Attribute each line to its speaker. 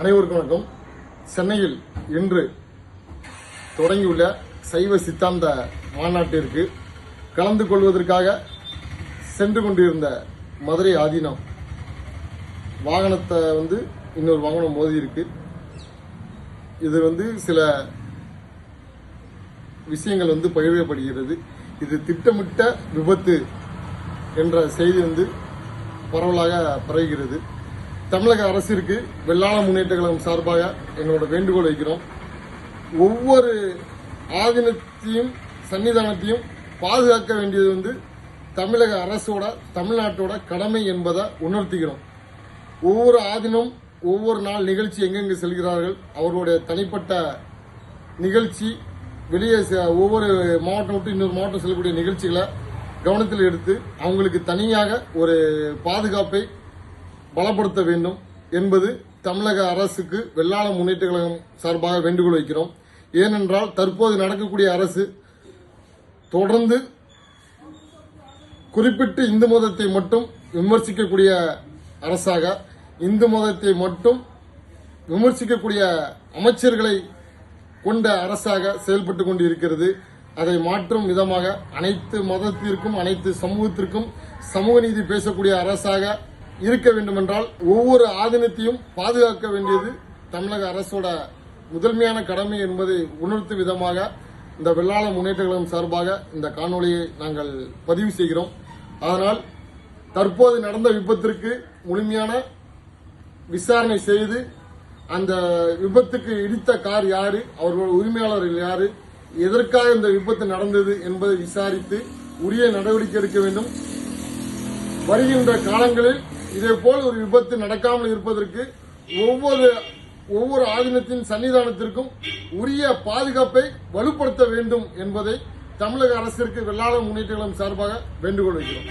Speaker 1: அனைவருக்கும் வணக்கம். சென்னையில் இன்று தொடங்கியுள்ள சைவ சித்தாந்த மாநாட்டிற்கு கலந்து கொள்வதற்காக சென்று கொண்டிருந்த மதுரை ஆதீனம் வாகனத்தை வந்து இன்னொரு வாகனம் மோதி இருக்கு இது வந்து சில விஷயங்கள் வந்து பகிரப்படுகிறது. இது திட்டமிட்ட விபத்து என்ற செய்தி வந்து பரவலாக பரவுகிறது. தமிழக அரசிற்கு வெள்ளாள முன்னேற்ற கழகம் சார்பாக எங்களோட வேண்டுகோள் வைக்கிறோம். ஒவ்வொரு ஆதீனத்தையும் சன்னிதானத்தையும் பாதுகாக்க வேண்டியது வந்து தமிழக அரசோட தமிழ்நாட்டோட கடமை என்பதை உணர்த்துகிறோம். ஒவ்வொரு ஆதினம் ஒவ்வொரு நாள் நிகழ்ச்சி எங்கெங்கு செல்கிறார்கள் அவர்களுடைய தனிப்பட்ட நிகழ்ச்சி வெளியே ஒவ்வொரு மாவட்டம் விட்டு இன்னொரு மாவட்டம் செல்லக்கூடிய நிகழ்ச்சிகளை கவனத்தில் எடுத்து அவங்களுக்கு தனியாக ஒரு பாதுகாப்பை பலப்படுத்த வேண்டும் என்பது தமிழக அரசுக்கு வெள்ளாள முன்னேற்ற கழகம் சார்பாக வேண்டுகோள் வைக்கிறோம். ஏனென்றால் தற்போது நடக்கக்கூடிய அரசு தொடர்ந்து குறிப்பிட்டு இந்து மதத்தை மட்டும் விமர்சிக்கக்கூடிய அரசாக இந்து மதத்தை மட்டும் விமர்சிக்கக்கூடிய அமைச்சர்களை கொண்ட அரசாக செயல்பட்டு கொண்டு இருக்கிறது அதை மாற்றும் விதமாக அனைத்து மதத்திற்கும் அனைத்து சமூகத்திற்கும் சமூக நீதி பேசக்கூடிய அரசாக இருக்க வேண்டுமென்றால் ஒவ்வொரு ஆதீனத்தையும் பாதுகாக்க வேண்டியது தமிழக அரசோட முதன்மையான கடமை என்பதை உணர்த்தும் விதமாக இந்த வெள்ளாள முன்னேற்ற கழகம் சார்பாக இந்த காணொளியை நாங்கள் பதிவு செய்கிறோம். அதனால் தற்போது நடந்த விபத்திற்கு முழுமையான விசாரணை செய்து அந்த விபத்துக்கு இடித்த கார் யாரு அவர்களோட உரிமையாளர்கள் யாரு எதற்காக இந்த விபத்து நடந்தது என்பதை விசாரித்து உரிய நடவடிக்கை எடுக்க வேண்டும். வருகின்ற காலங்களில் இதே போல் ஒரு விபத்து நடக்காமல் இருப்பதற்கு ஒவ்வொரு ஒவ்வொரு ஆதீனத்தின் சன்னிதானத்திற்கும் உரிய பாதுகாப்பை வலுப்படுத்த வேண்டும் என்பதை தமிழக அரசிற்கு வெள்ளாள முன்னேற்றங்களும் சார்பாக வேண்டுகோள் வைக்கிறோம்.